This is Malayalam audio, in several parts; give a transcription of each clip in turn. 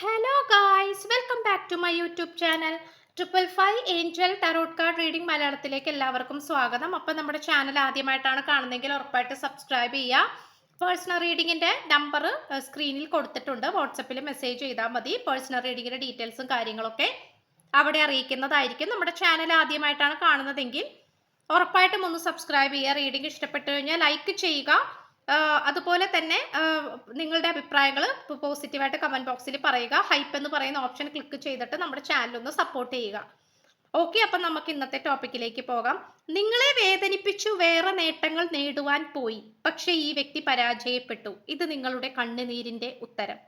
Hello guys welcome back to my YouTube channel triple five angel tarot card reading മലയാളത്തിലേക്ക് എല്ലാവർക്കും സ്വാഗതം. അപ്പം നമ്മുടെ ചാനൽ ആദ്യമായിട്ടാണ് കാണുന്നതെങ്കിൽ ഉറപ്പായിട്ട് സബ്സ്ക്രൈബ് ചെയ്യുക. പേഴ്സണൽ റീഡിങ്ങിന്റെ നമ്പർ സ്ക്രീനിൽ കൊടുത്തിട്ടുണ്ട്. വാട്സപ്പിൽ മെസ്സേജ് ചെയ്താൽ മതി. പേഴ്സണൽ റീഡിങ്ങിന്റെ ഡീറ്റെയിൽസും കാര്യങ്ങളൊക്കെ അവിടെ അറിയിക്കുന്നതായിരിക്കും. നമ്മുടെ ചാനൽ ആദ്യമായിട്ടാണ് കാണുന്നതെങ്കിൽ ഉറപ്പായിട്ടും ഒന്ന് സബ്സ്ക്രൈബ് ചെയ്യുക. റീഡിംഗ് ഇഷ്ടപ്പെട്ടു കഴിഞ്ഞാൽ ലൈക്ക് ചെയ്യുക. അതുപോലെ തന്നെ നിങ്ങളുടെ അഭിപ്രായങ്ങൾ പോസിറ്റീവായിട്ട് കമന്റ് ബോക്സിൽ പറയുക. ഹൈപ്പ് എന്ന് പറയുന്ന ഓപ്ഷൻ ക്ലിക്ക് ചെയ്തിട്ട് നമ്മുടെ ചാനൽ ഒന്ന് സപ്പോർട്ട് ചെയ്യുക. ഓക്കെ അപ്പം നമുക്ക് ഇന്നത്തെ ടോപ്പിക്കിലേക്ക് പോകാം. നിങ്ങളെ വേദനിപ്പിച്ചു വേറെ നേട്ടങ്ങൾ നേടുവാൻ പോയി പക്ഷേ ഈ വ്യക്തി പരാജയപ്പെട്ടു. ഇത് നിങ്ങളുടെ കണ്ണുനീരിന്റെ ഉത്തരം.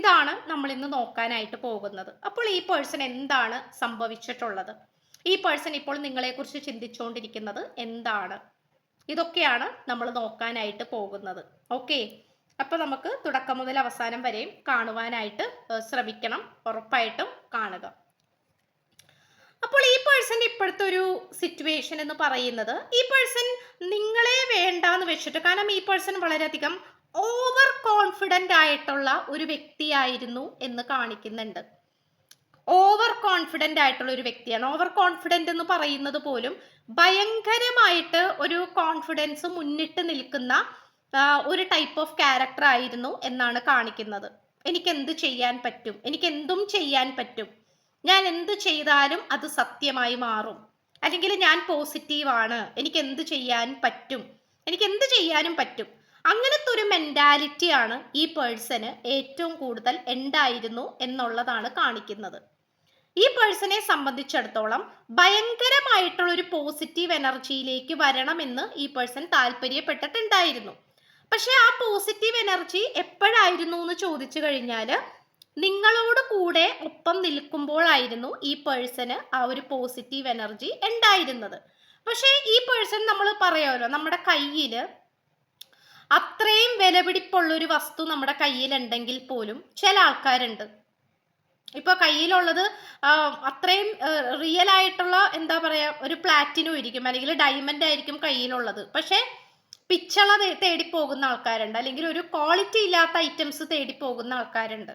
ഇതാണ് നമ്മൾ ഇന്ന് നോക്കാനായിട്ട് പോകുന്നത്. അപ്പോൾ ഈ പേഴ്സൺ എന്താണ് സംഭവിച്ചിട്ടുള്ളത്? ഈ പേഴ്സൺ ഇപ്പോൾ നിങ്ങളെക്കുറിച്ച് ചിന്തിച്ചുകൊണ്ടിരിക്കുന്നത് എന്താണ്? ഇതൊക്കെയാണ് നമ്മൾ നോക്കാനായിട്ട് പോകുന്നത്. ഓക്കെ അപ്പോൾ നമുക്ക് തുടക്കം മുതൽ അവസാനം വരെയും കാണുവാനായിട്ട് ശ്രമിക്കണം. ഉറപ്പായിട്ടും കാണുക. അപ്പോൾ ഈ പേഴ്സൺ ഇപ്പോഴത്തെ ഒരു സിറ്റുവേഷൻ എന്ന് പറയുന്നത് ഈ പേഴ്സൺ നിങ്ങളെ വേണ്ട എന്ന് വെച്ചിട്ട് കാരണം ഈ പേഴ്സൺ വളരെയധികം ഓവർ കോൺഫിഡന്റ് ആയിട്ടുള്ള ഒരു വ്യക്തിയായിരുന്നു എന്ന് കാണിക്കുന്നുണ്ട്. ഓവർ കോൺഫിഡന്റ് ആയിട്ടുള്ള ഒരു വ്യക്തിയാണ്. ഓവർ കോൺഫിഡന്റ് എന്ന് പറയുന്നത് പോലും ഭയങ്കരമായിട്ട് ഒരു കോൺഫിഡൻസ് മുന്നിട്ട് നിൽക്കുന്ന ഒരു ടൈപ്പ് ഓഫ് ക്യാരക്ടർ ആയിരുന്നു എന്നാണ് കാണിക്കുന്നത്. എനിക്ക് എന്ത് ചെയ്യാൻ പറ്റും? എനിക്ക് എന്തും ചെയ്യാൻ പറ്റും? ഞാൻ എന്ത് ചെയ്താലും അത് സത്യമായി മാറും. അല്ലെങ്കിൽ ഞാൻ പോസിറ്റീവാണ് എനിക്ക് എന്ത് ചെയ്യാൻ പറ്റും? എനിക്ക് എന്ത് ചെയ്യാനും പറ്റും? അങ്ങനത്തെ ഒരു മെന്റാലിറ്റിയാണ് ഈ പേഴ്സന് ഏറ്റവും കൂടുതൽ ഉണ്ടായിരുന്നു എന്നുള്ളതാണ് കാണിക്കുന്നത്. ഈ പേഴ്സണെ സംബന്ധിച്ചിടത്തോളം ഭയങ്കരമായിട്ടുള്ള ഒരു പോസിറ്റീവ് എനർജിയിലേക്ക് വരണമെന്ന് ഈ പേഴ്സൺ താല്പര്യപ്പെട്ടിട്ടുണ്ടായിരുന്നു. പക്ഷെ ആ പോസിറ്റീവ് എനർജി എപ്പോഴായിരുന്നു എന്ന് ചോദിച്ചു കഴിഞ്ഞാൽ നിങ്ങളോട് കൂടെ ഒപ്പം നിൽക്കുമ്പോഴായിരുന്നു ഈ പേഴ്സന് ആ ഒരു പോസിറ്റീവ് എനർജി ഉണ്ടായിരുന്നത്. പക്ഷേ ഈ പേഴ്സൺ നമ്മൾ പറയാമല്ലോ നമ്മുടെ കയ്യിൽ അത്രയും വിലപിടിപ്പുള്ളൊരു വസ്തു നമ്മുടെ കയ്യിലുണ്ടെങ്കിൽ പോലും ചില ആൾക്കാരുണ്ട്. ഇപ്പൊ കയ്യിലുള്ളത് അത്രയും റിയൽ ആയിട്ടുള്ള എന്താ പറയാ ഒരു പ്ലാറ്റിനും ഇരിക്കും അല്ലെങ്കിൽ ഡയമണ്ട് ആയിരിക്കും കയ്യിലുള്ളത്. പക്ഷെ പിച്ചള തേടിപ്പോകുന്ന തേടി പോകുന്ന ആൾക്കാരുണ്ട് അല്ലെങ്കിൽ ഒരു ക്വാളിറ്റി ഇല്ലാത്ത ഐറ്റംസ് തേടി പോകുന്ന ആൾക്കാരുണ്ട്.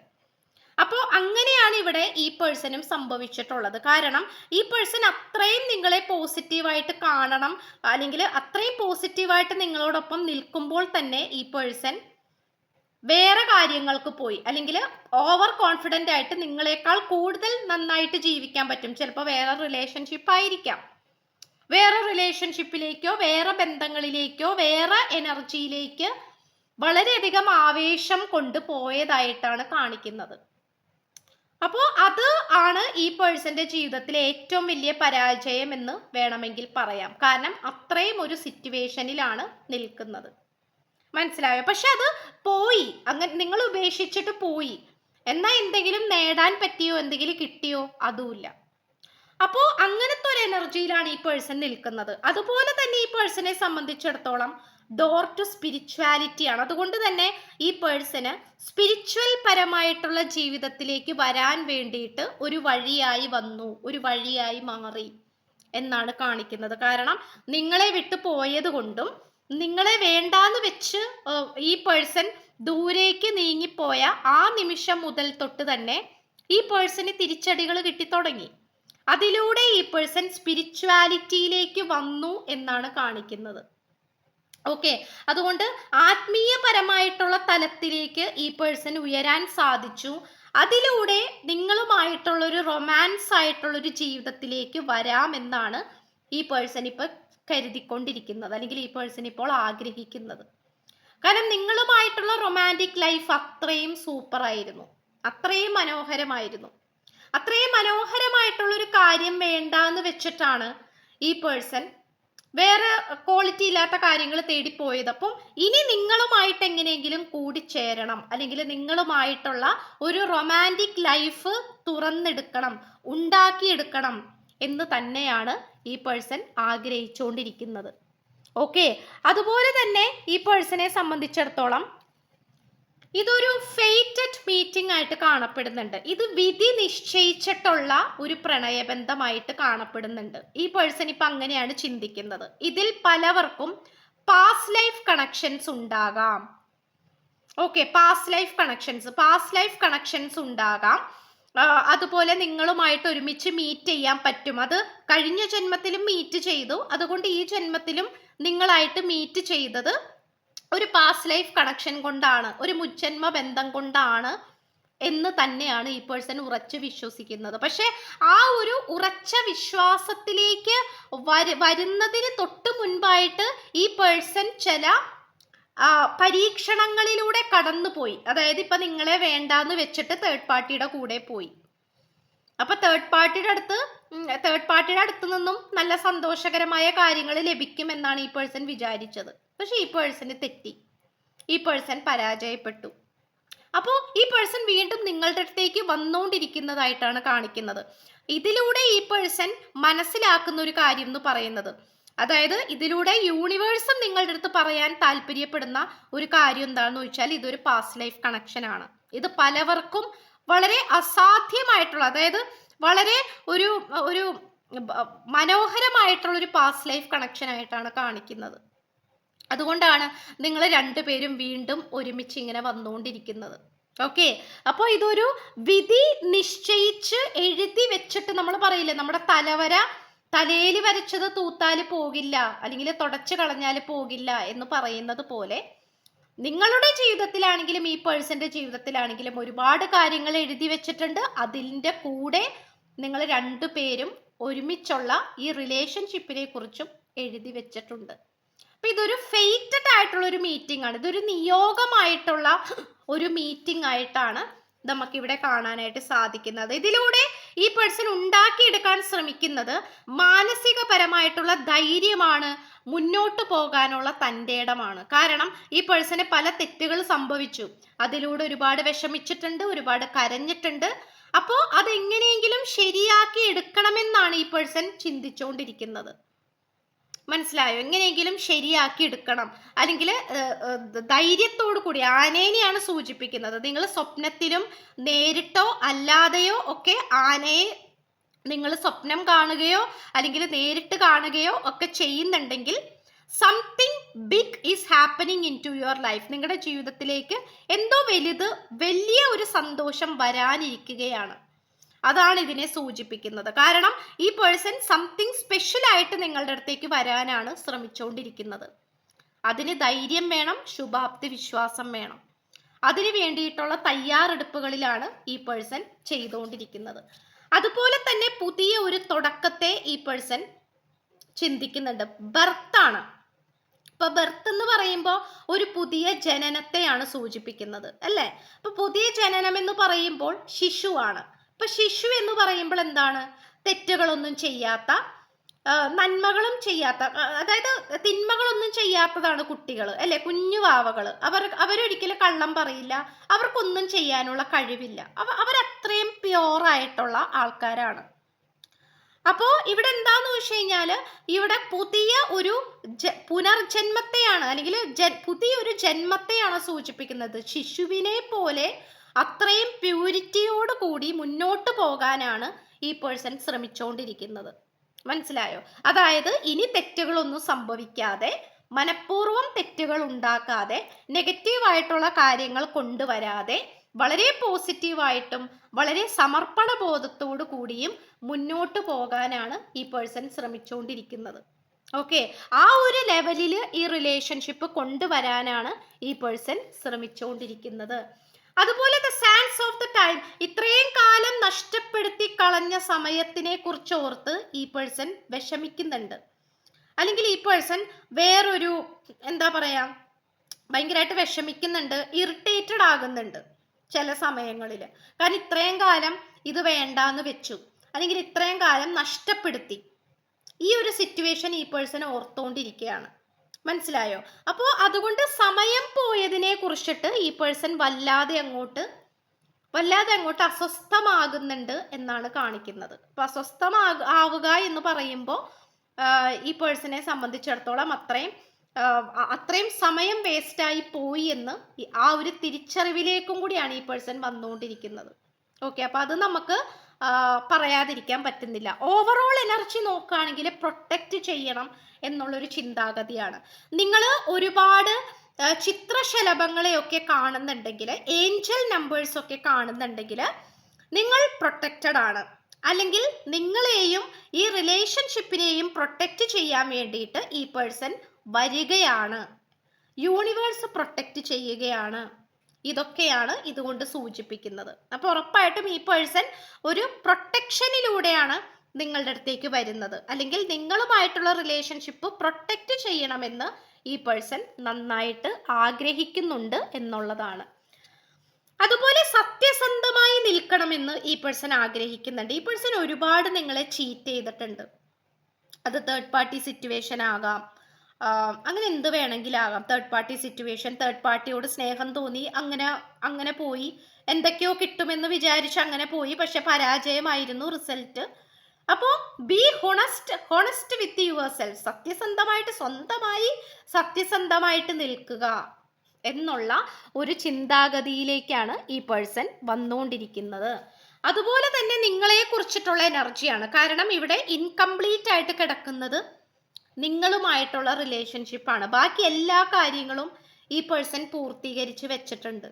അപ്പോൾ അങ്ങനെയാണ് ഇവിടെ ഈ പേഴ്സണും സംഭവിച്ചിട്ടുള്ളത്. കാരണം ഈ പേഴ്സൺ അത്രയും നിങ്ങളെ പോസിറ്റീവായിട്ട് കാണണം അല്ലെങ്കിൽ അത്രയും പോസിറ്റീവായിട്ട് നിങ്ങളോടൊപ്പം നിൽക്കുമ്പോൾ തന്നെ ഈ പേഴ്സൺ വേറെ കാര്യങ്ങൾക്ക് പോയി. അല്ലെങ്കിൽ ഓവർ കോൺഫിഡന്റ് ആയിട്ട് നിങ്ങളെക്കാൾ കൂടുതൽ നന്നായിട്ട് ജീവിക്കാൻ പറ്റും. ചിലപ്പോൾ വേറെ റിലേഷൻഷിപ്പ് ആയിരിക്കാം. വേറെ റിലേഷൻഷിപ്പിലേക്കോ വേറെ ബന്ധങ്ങളിലേക്കോ വേറെ എനർജിയിലേക്ക് വളരെയധികം ആവേശം കൊണ്ടുപോയതായിട്ടാണ് കാണിക്കുന്നത്. അപ്പോൾ അത് ആണ് ഈ പേഴ്സന്റെ ജീവിതത്തിലെ ഏറ്റവും വലിയ പരാജയം എന്ന് വേണമെങ്കിൽ പറയാം. കാരണം അത്രയും ഒരു സിറ്റുവേഷനിലാണ് നിൽക്കുന്നത്. മനസ്സിലായോ? പക്ഷെ അത് പോയി. അങ്ങനെ നിങ്ങൾ ഉപേക്ഷിച്ചിട്ട് പോയി. എന്നാൽ എന്തെങ്കിലും നേടാൻ പറ്റിയോ എന്തെങ്കിലും കിട്ടിയോ അതുമില്ല. അപ്പോൾ അങ്ങനത്തെ ഒരു എനർജിയിലാണ് ഈ പേഴ്സൺ നിൽക്കുന്നത്. അതുപോലെ തന്നെ ഈ പേഴ്സണെ സംബന്ധിച്ചിടത്തോളം ഡോർ ടു സ്പിരിച്വാലിറ്റി ആണ്. അതുകൊണ്ട് തന്നെ ഈ പേഴ്സന് സ്പിരിച്വൽ പരമായിട്ടുള്ള ജീവിതത്തിലേക്ക് വരാൻ വേണ്ടിയിട്ട് ഒരു വഴിയായി വന്നു. ഒരു വഴിയായി മാറി എന്നാണ് കാണിക്കുന്നത്. കാരണം നിങ്ങളെ വിട്ടു പോയത് കൊണ്ടും നിങ്ങളെ വേണ്ടാന്ന് വെച്ച് ഈ പേഴ്സൺ ദൂരേക്ക് നീങ്ങിപ്പോയ ആ നിമിഷം മുതൽ തൊട്ട് തന്നെ ഈ പേഴ്സന് തിരിച്ചടികൾ കിട്ടിത്തുടങ്ങി. അതിലൂടെ ഈ പേഴ്സൺ സ്പിരിച്വാലിറ്റിയിലേക്ക് വന്നു എന്നാണ് കാണിക്കുന്നത്. ഓക്കെ അതുകൊണ്ട് ആത്മീയപരമായിട്ടുള്ള തലത്തിലേക്ക് ഈ പേഴ്സൺ ഉയരാൻ സാധിച്ചു. അതിലൂടെ നിങ്ങളുമായിട്ടുള്ളൊരു റൊമാൻസ് ആയിട്ടുള്ളൊരു ജീവിതത്തിലേക്ക് വരാമെന്നാണ് ഈ പേഴ്സൺ ഇപ്പോൾ കരുതിക്കൊണ്ടിരിക്കുന്നത് അല്ലെങ്കിൽ ഈ പേഴ്സൺ ഇപ്പോൾ ആഗ്രഹിക്കുന്നത്. കാരണം നിങ്ങളുമായിട്ടുള്ള റൊമാന്റിക് ലൈഫ് അത്രയും സൂപ്പർ ആയിരുന്നു. അത്രയും മനോഹരമായിരുന്നു. അത്രയും മനോഹരമായിട്ടുള്ള ഒരു കാര്യം വേണ്ട എന്ന് വെച്ചിട്ടാണ് ഈ പേഴ്സൺ വേറെ ക്വാളിറ്റി ഇല്ലാത്ത കാര്യങ്ങൾ തേടിപ്പോയത്. അപ്പം ഇനി നിങ്ങളുമായിട്ട് എങ്ങനെയെങ്കിലും കൂടിച്ചേരണം അല്ലെങ്കിൽ നിങ്ങളുമായിട്ടുള്ള ഒരു റൊമാന്റിക് ലൈഫ് തുറന്നെടുക്കണം ഉണ്ടാക്കിയെടുക്കണം എന്ന് തന്നെയാണ് ഈ പേഴ്സൺ ആഗ്രഹിച്ചുകൊണ്ടിരിക്കുന്നത് ഓക്കെ അതുപോലെ തന്നെ ഈ പേഴ്സണെ സംബന്ധിച്ചിടത്തോളം ഇതൊരു ഫെയ്റ്റഡ് മീറ്റിംഗ് ആയിട്ട് കാണപ്പെടുന്നുണ്ട്. ഇത് വിധി നിശ്ചയിച്ചിട്ടുള്ള ഒരു പ്രണയബന്ധമായിട്ട് കാണപ്പെടുന്നുണ്ട്. ഈ പേഴ്സൺ ഇപ്പൊ അങ്ങനെയാണ് ചിന്തിക്കുന്നത്. ഇതിൽ പലവർക്കും പാസ്റ്റ് ലൈഫ് കണക്ഷൻസ് ഉണ്ടാകാം. Okay past life connections past life connections ഉണ്ടാകാം. അതുപോലെ നിങ്ങളുമായിട്ട് ഒരുമിച്ച് മീറ്റ് ചെയ്യാൻ പറ്റും. അത് കഴിഞ്ഞ ജന്മത്തിലും മീറ്റ് ചെയ്തു. അതുകൊണ്ട് ഈ ജന്മത്തിലും നിങ്ങളായിട്ട് മീറ്റ് ചെയ്തത് ഒരു പാസ്റ്റ് ലൈഫ് കണക്ഷൻ കൊണ്ടാണ് ഒരു മുജ്ജന്മ ബന്ധം കൊണ്ടാണ് എന്ന് തന്നെയാണ് ഈ പേഴ്സൺ ഉറച്ചു വിശ്വസിക്കുന്നത്. പക്ഷെ ആ ഒരു ഉറച്ച വിശ്വാസത്തിലേക്ക് വര വരുന്നതിന് തൊട്ട് മുൻപായിട്ട് ഈ പേഴ്സൺ ചില പരീക്ഷണങ്ങളിലൂടെ കടന്നുപോയി. അതായത് ഇപ്പൊ നിങ്ങളെ വേണ്ടാന്ന് വെച്ചിട്ട് തേർഡ് പാർട്ടിയുടെ കൂടെ പോയി. അപ്പൊ തേർഡ് പാർട്ടിയുടെ അടുത്ത് തേർഡ് പാർട്ടിയുടെ അടുത്ത് നിന്നും നല്ല സന്തോഷകരമായ കാര്യങ്ങൾ ലഭിക്കുമെന്നാണ് ഈ പേഴ്സൺ വിചാരിച്ചത്. പക്ഷെ ഈ പേഴ്സന് തെറ്റി. ഈ പേഴ്സൺ പരാജയപ്പെട്ടു. അപ്പോൾ ഈ പേഴ്സൺ വീണ്ടും നിങ്ങളുടെ അടുത്തേക്ക് വന്നുകൊണ്ടിരിക്കുന്നതായിട്ടാണ് കാണിക്കുന്നത്. ഇതിലൂടെ ഈ പേഴ്സൺ മനസ്സിലാക്കുന്ന ഒരു കാര്യം എന്ന് പറയുന്നത്. അതായത് ഇതിലൂടെ യൂണിവേഴ്സും നിങ്ങളുടെ അടുത്ത് പറയാൻ താല്പര്യപ്പെടുന്ന ഒരു കാര്യം എന്താണെന്ന് ചോദിച്ചാൽ ഇതൊരു പാസ്റ്റ് ലൈഫ് കണക്ഷൻ ആണ്. ഇത് പലവർക്കും വളരെ അസാധ്യമായിട്ടുള്ള അതായത് വളരെ ഒരു ഒരു മനോഹരമായിട്ടുള്ള ഒരു പാസ്റ്റ് ലൈഫ് കണക്ഷൻ ആയിട്ടാണ് കാണിക്കുന്നത്. അതുകൊണ്ടാണ് നിങ്ങൾ രണ്ടുപേരും വീണ്ടും ഒരുമിച്ച് ഇങ്ങനെ വന്നുകൊണ്ടിരിക്കുന്നത്. ഓക്കെ അപ്പോൾ ഇതൊരു വിധി നിശ്ചയിച്ച് എഴുതി വെച്ചിട്ട് നമ്മൾ പറയില്ലേ നമ്മുടെ തലവര തലയിൽ വരച്ചത് തൂത്താൽ പോകില്ല അല്ലെങ്കിൽ തുടച്ചു കളഞ്ഞാൽ പോകില്ല എന്ന് പറയുന്നത് പോലെ നിങ്ങളുടെ ജീവിതത്തിലാണെങ്കിലും ഈ പേഴ്സന്റെ ജീവിതത്തിലാണെങ്കിലും ഒരുപാട് കാര്യങ്ങൾ എഴുതി വെച്ചിട്ടുണ്ട്. അതിന്റെ കൂടെ നിങ്ങൾ രണ്ടു രണ്ടുപേരും ഒരുമിച്ചുള്ള ഈ റിലേഷൻഷിപ്പിനെ കുറിച്ചും എഴുതി വെച്ചിട്ടുണ്ട്. അപ്പൊ ഇതൊരു ഫെയ്റ്റഡ് ആയിട്ടുള്ള ഒരു മീറ്റിംഗ് ആണ്. ഇതൊരു നിയോഗമായിട്ടുള്ള ഒരു മീറ്റിംഗ് ആയിട്ടാണ് നമുക്കിവിടെ കാണാനായിട്ട് സാധിക്കുന്നത്. ഇതിലൂടെ ഈ പേഴ്സൺ ഉണ്ടാക്കിയെടുക്കാൻ ശ്രമിക്കുന്നത് മാനസികപരമായിട്ടുള്ള ധൈര്യമാണ് മുന്നോട്ട് പോകാനുള്ള തന്റെ ഇടമാണ്. കാരണം ഈ പേഴ്സണെ പല തെറ്റുകൾ സംഭവിച്ചു. അതിലൂടെ ഒരുപാട് വിഷമിച്ചിട്ടുണ്ട് ഒരുപാട് കരഞ്ഞിട്ടുണ്ട്. അപ്പോൾ അതെങ്ങനെയെങ്കിലും ശരിയാക്കി എടുക്കണമെന്നാണ് ഈ പേഴ്സൺ ചിന്തിച്ചുകൊണ്ടിരിക്കുന്നത്. മനസ്സിലായോ? എങ്ങനെയെങ്കിലും ശരിയാക്കി എടുക്കണം. അല്ലെങ്കിൽ ധൈര്യത്തോടു കൂടി ആനേനെയാണ് സൂചിപ്പിക്കുന്നത്. നിങ്ങൾ സ്വപ്നത്തിലും നേരിട്ടോ അല്ലാതെയോ ഒക്കെ ആനയെ നിങ്ങൾ സ്വപ്നം കാണുകയോ അല്ലെങ്കിൽ നേരിട്ട് കാണുകയോ ഒക്കെ ചെയ്യുന്നുണ്ടെങ്കിൽ something big is happening in to your life നിങ്ങളുടെ ജീവിതത്തിലേക്ക് എന്തോ വലുത് വലിയ ഒരു സന്തോഷം വരാനിരിക്കുകയാണ്. അതാണ് ഇതിനെ സൂചിപ്പിക്കുന്നത്. കാരണം ഈ പേഴ്സൺ സംതിങ് സ്പെഷ്യൽ ആയിട്ട് നിങ്ങളുടെ അടുത്തേക്ക് വരാനാണ് ശ്രമിച്ചുകൊണ്ടിരിക്കുന്നത് അതിന് ധൈര്യം വേണം ശുഭാപ്തി വിശ്വാസം വേണം. അതിന് വേണ്ടിയിട്ടുള്ള തയ്യാറെടുപ്പുകളിലാണ് ഈ പേഴ്സൺ ചെയ്തുകൊണ്ടിരിക്കുന്നത്. അതുപോലെ തന്നെ പുതിയ ഒരു തുടക്കത്തെ ഈ പേഴ്സൺ ചിന്തിക്കുന്നുണ്ട്. ബർത്താണ് ഇപ്പൊ ബർത്ത് എന്ന് പറയുമ്പോൾ ഒരു പുതിയ ജനനത്തെയാണ് സൂചിപ്പിക്കുന്നത് അല്ലേ? അപ്പൊ പുതിയ ജനനം എന്ന് പറയുമ്പോൾ ശിശുവാണ്. ഇപ്പൊ ശിശു എന്ന് പറയുമ്പോൾ എന്താണ്? തെറ്റുകളൊന്നും ചെയ്യാത്ത നന്മകളും ചെയ്യാത്ത അതായത് തിന്മകളൊന്നും ചെയ്യാത്തതാണ് കുട്ടികൾ അല്ലെ? കുഞ്ഞു വാവകൾ. അവർ അവരൊരിക്കലും കള്ളം പറയില്ല. അവർക്കൊന്നും ചെയ്യാനുള്ള കഴിവില്ല. അവ അവരത്രയും പ്യോറായിട്ടുള്ള ആൾക്കാരാണ്. അപ്പോ ഇവിടെ എന്താന്ന് വെച്ച് കഴിഞ്ഞാൽ ഇവിടെ പുതിയ ഒരു ജ- പുനർജന്മത്തെയാണ് അല്ലെങ്കിൽ ജ- പുതിയൊരു ജന്മത്തെയാണ് സൂചിപ്പിക്കുന്നത്. ശിശുവിനെ പോലെ അത്രയും പ്യൂരിറ്റിയോട് കൂടി മുന്നോട്ട് പോകാനാണ് ഈ പേഴ്സൺ ശ്രമിച്ചുകൊണ്ടിരിക്കുന്നത് മനസ്സിലായോ? അതായത് ഇനി തെറ്റുകളൊന്നും സംഭവിക്കാതെ മനഃപൂർവം തെറ്റുകൾ ഉണ്ടാക്കാതെ നെഗറ്റീവായിട്ടുള്ള കാര്യങ്ങൾ കൊണ്ടുവരാതെ വളരെ പോസിറ്റീവായിട്ടും വളരെ സമർപ്പണ ബോധത്തോടു കൂടിയും മുന്നോട്ട് പോകാനാണ് ഈ പേഴ്സൺ ശ്രമിച്ചുകൊണ്ടിരിക്കുന്നത് ഓക്കെ ആ ഒരു ലെവലിൽ ഈ റിലേഷൻഷിപ്പ് കൊണ്ടുവരാനാണ് ഈ പേഴ്സൺ ശ്രമിച്ചുകൊണ്ടിരിക്കുന്നത് അതുപോലെ the chance of the time ഇത്രയും കാലം നഷ്ടപ്പെടുത്തി കളഞ്ഞ സമയത്തിനെ കുറിച്ച് ഓർത്ത് ഈ പേഴ്സൺ വിഷമിക്കുന്നുണ്ട്. അല്ലെങ്കിൽ ഈ പേഴ്സൺ വേറൊരു എന്താ പറയാ ഭയങ്കരമായിട്ട് വിഷമിക്കുന്നുണ്ട് ഇറിറ്റേറ്റഡ് ആകുന്നുണ്ട് ചില സമയങ്ങളിൽ കാരണം ഇത്രയും കാലം ഇത് വേണ്ടാന്ന് വെച്ചു. അല്ലെങ്കിൽ ഇത്രയും കാലം നഷ്ടപ്പെടുത്തി. ഈ ഒരു സിറ്റുവേഷൻ ഈ പേഴ്സൺ ഓർത്തുകൊണ്ടിരിക്കുകയാണ് മനസ്സിലായോ? അപ്പോൾ അതുകൊണ്ട് സമയം പോയതിനെ കുറിച്ചിട്ട് ഈ പേഴ്സൺ വല്ലാതെ അങ്ങോട്ട് വല്ലാതെ അങ്ങോട്ട് അസ്വസ്ഥമാകുന്നുണ്ട് എന്നാണ് കാണിക്കുന്നത്. അപ്പൊ അസ്വസ്ഥമാക ആവുക എന്ന് പറയുമ്പോൾ ഈ പേഴ്സണെ സംബന്ധിച്ചിടത്തോളം അത്രയും അത്രയും സമയം വേസ്റ്റായി പോയി എന്ന് ആ ഒരു തിരിച്ചറിവിലേക്കും കൂടിയാണ് ഈ പേഴ്സൺ വന്നുകൊണ്ടിരിക്കുന്നത്. ഓക്കെ അപ്പൊ അത് നമുക്ക് പറയാതിരിക്കാൻ പറ്റുന്നില്ല. ഓവറോൾ എനർജി നോക്കുകയാണെങ്കിൽ പ്രൊട്ടക്റ്റ് ചെയ്യണം എന്നുള്ളൊരു ചിന്താഗതിയാണ്. നിങ്ങൾ ഒരുപാട് ചിത്രശലഭങ്ങളെയൊക്കെ കാണുന്നുണ്ടെങ്കിൽ ഏഞ്ചൽ നമ്പേഴ്സ് ഒക്കെ കാണുന്നുണ്ടെങ്കിൽ നിങ്ങൾ പ്രൊട്ടക്റ്റഡ് ആണ്. അല്ലെങ്കിൽ നിങ്ങളെയും ഈ റിലേഷൻഷിപ്പിനെയും പ്രൊട്ടക്റ്റ് ചെയ്യാൻ വേണ്ടിയിട്ട് ഈ പേഴ്സൺ വരികയാണ്. യൂണിവേഴ്സ് പ്രൊട്ടക്റ്റ് ചെയ്യുകയാണ്. ഇതൊക്കെയാണ് ഇതുകൊണ്ട് സൂചിപ്പിക്കുന്നത്. അപ്പോൾ ഉറപ്പായിട്ടും ഈ പേഴ്സൺ ഒരു പ്രൊട്ടക്ഷനിലൂടെയാണ് നിങ്ങളുടെ അടുത്തേക്ക് വരുന്നത്. അല്ലെങ്കിൽ നിങ്ങളുമായിട്ടുള്ള റിലേഷൻഷിപ്പ് പ്രൊട്ടക്റ്റ് ചെയ്യണമെന്ന് ഈ പേഴ്സൺ നന്നായിട്ട് ആഗ്രഹിക്കുന്നുണ്ട് എന്നുള്ളതാണ്. അതുപോലെ സത്യസന്ധമായി നിൽക്കണമെന്ന് ഈ പേഴ്സൺ ആഗ്രഹിക്കുന്നുണ്ട്. ഈ പേഴ്സൺ ഒരുപാട് നിങ്ങളെ ചീറ്റ് ചെയ്തിട്ടുണ്ട്. അത് തേർഡ് പാർട്ടി സിറ്റുവേഷൻ ആകാം. അങ്ങനെ എന്ത് വേണമെങ്കിലാകാം? തേർഡ് പാർട്ടി സിറ്റുവേഷൻ തേർഡ് പാർട്ടിയോട് സ്നേഹം തോന്നി അങ്ങനെ അങ്ങനെ പോയി. എന്തൊക്കെയോ കിട്ടുമെന്ന് വിചാരിച്ച് അങ്ങനെ പോയി പക്ഷെ പരാജയമായിരുന്നു റിസൾട്ട് അപ്പോൾ be honest honest with yourself സത്യസന്ധമായിട്ട് സ്വന്തമായി സത്യസന്ധമായിട്ട് നിൽക്കുക എന്നുള്ള ഒരു ചിന്താഗതിയിലേക്കാണ് ഈ പേഴ്സൺ വന്നുകൊണ്ടിരിക്കുന്നത്. അതുപോലെ തന്നെ നിങ്ങളെ കുറിച്ചിട്ടുള്ള എനർജിയാണ് കാരണം ഇവിടെ ഇൻകംപ്ലീറ്റ് ആയിട്ട് കിടക്കുന്നത് നിങ്ങളുമായിട്ടുള്ള റിലേഷൻഷിപ്പാണ് ബാക്കി എല്ലാ കാര്യങ്ങളും ഈ പേഴ്സൺ പൂർത്തീകരിച്ച് വെച്ചിട്ടുണ്ട്.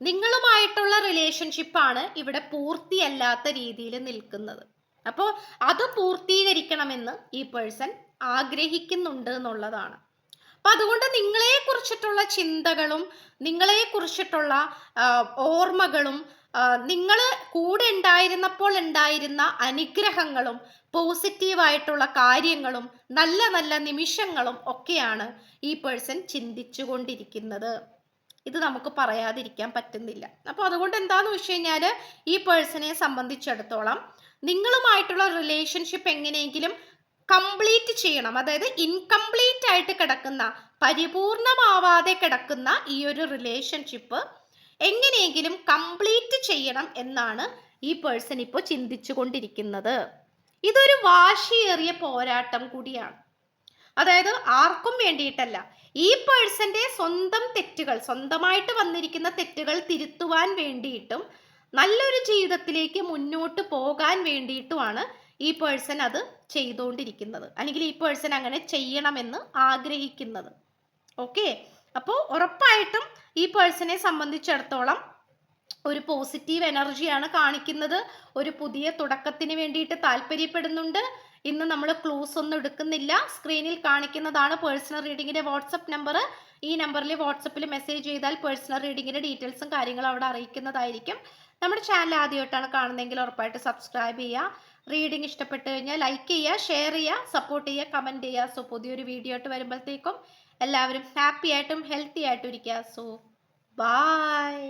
നിങ്ങളുമായിട്ടുള്ള റിലേഷൻഷിപ്പാണ് ഇവിടെ പൂർത്തിയല്ലാത്ത രീതിയിൽ നിൽക്കുന്നത്. അപ്പോൾ അത് പൂർത്തീകരിക്കണമെന്ന് ഈ പേഴ്സൺ ആഗ്രഹിക്കുന്നുണ്ട് എന്നുള്ളതാണ്. അപ്പം അതുകൊണ്ട് നിങ്ങളെ കുറിച്ചിട്ടുള്ള ചിന്തകളും നിങ്ങളെ കുറിച്ചിട്ടുള്ള ഓർമ്മകളും നിങ്ങൾ കൂടെ ഉണ്ടായിരുന്നപ്പോൾ ഉണ്ടായിരുന്ന അനുഗ്രഹങ്ങളും പോസിറ്റീവായിട്ടുള്ള കാര്യങ്ങളും നല്ല നല്ല നിമിഷങ്ങളും ഒക്കെയാണ് ഈ പേഴ്സൺ ചിന്തിച്ചു കൊണ്ടിരിക്കുന്നത്. ഇത് നമുക്ക് പറയാതിരിക്കാൻ പറ്റുന്നില്ല. അപ്പോൾ അതുകൊണ്ട് എന്താന്ന് വെച്ച് കഴിഞ്ഞാൽ ഈ പേഴ്സണെ സംബന്ധിച്ചിടത്തോളം നിങ്ങളുമായിട്ടുള്ള റിലേഷൻഷിപ്പ് എങ്ങനെയെങ്കിലും കംപ്ലീറ്റ് ചെയ്യണം. അതായത് ഇൻകംപ്ലീറ്റ് ആയിട്ട് കിടക്കുന്ന പരിപൂർണമാവാതെ കിടക്കുന്ന ഈ ഒരു റിലേഷൻഷിപ്പ് എങ്ങനെയെങ്കിലും കംപ്ലീറ്റ് ചെയ്യണം എന്നാണ് ഈ പേഴ്സൺ ഇപ്പോൾ ചിന്തിച്ചു കൊണ്ടിരിക്കുന്നത് ഇതൊരു വാശിയേറിയ പോരാട്ടം കൂടിയാണ്. അതായത് ആർക്കും വേണ്ടിയിട്ടല്ല. ഈ പേഴ്സന്റെ സ്വന്തം തെറ്റുകൾ സ്വന്തമായിട്ട് വന്നിരിക്കുന്ന തെറ്റുകൾ തിരുത്തുവാൻ വേണ്ടിയിട്ടും നല്ലൊരു ജീവിതത്തിലേക്ക് മുന്നോട്ട് പോകാൻ വേണ്ടിയിട്ടുമാണ് ഈ പേഴ്സൺ അത് ചെയ്തുകൊണ്ടിരിക്കുന്നത്. അല്ലെങ്കിൽ ഈ പേഴ്സൺ അങ്ങനെ ചെയ്യണമെന്ന് ആഗ്രഹിക്കുന്നത്. ഓക്കെ അപ്പോൾ ഉറപ്പായിട്ടും ഈ പേഴ്സണെ സംബന്ധിച്ചിടത്തോളം ഒരു പോസിറ്റീവ് എനർജിയാണ് കാണിക്കുന്നത്. ഒരു പുതിയ തുടക്കത്തിന് വേണ്ടിയിട്ട് താല്പര്യപ്പെടുന്നുണ്ട്. ഇന്ന് നമ്മൾ ക്ലൂസ് ഒന്നും എടുക്കുന്നില്ല. സ്ക്രീനിൽ കാണിക്കുന്നതാണ് പേഴ്സണൽ റീഡിങ്ങിന്റെ വാട്സപ്പ് നമ്പർ ഈ നമ്പറിൽ വാട്സപ്പിൽ മെസ്സേജ് ചെയ്താൽ പേഴ്സണൽ റീഡിങ്ങിന്റെ ഡീറ്റെയിൽസും കാര്യങ്ങളും അവിടെ അറിയിക്കുന്നതായിരിക്കും. നമ്മുടെ ചാനൽ ആദ്യമായിട്ടാണ് കാണുന്നതെങ്കിൽ ഉറപ്പായിട്ട് സബ്സ്ക്രൈബ് ചെയ്യുക. റീഡിംഗ് ഇഷ്ടപ്പെട്ട് കഴിഞ്ഞാൽ ലൈക്ക് ചെയ്യുക ഷെയർ ചെയ്യുക സപ്പോർട്ട് ചെയ്യുക കമന്റ് ചെയ്യുക. സോ പുതിയൊരു വീഡിയോ ആയിട്ട് വരുമ്പോഴത്തേക്കും എല്ലാവരും ഹാപ്പി ആയിട്ടും ഹെൽത്തി ആയിട്ടും ഇരിക്കുക. So bye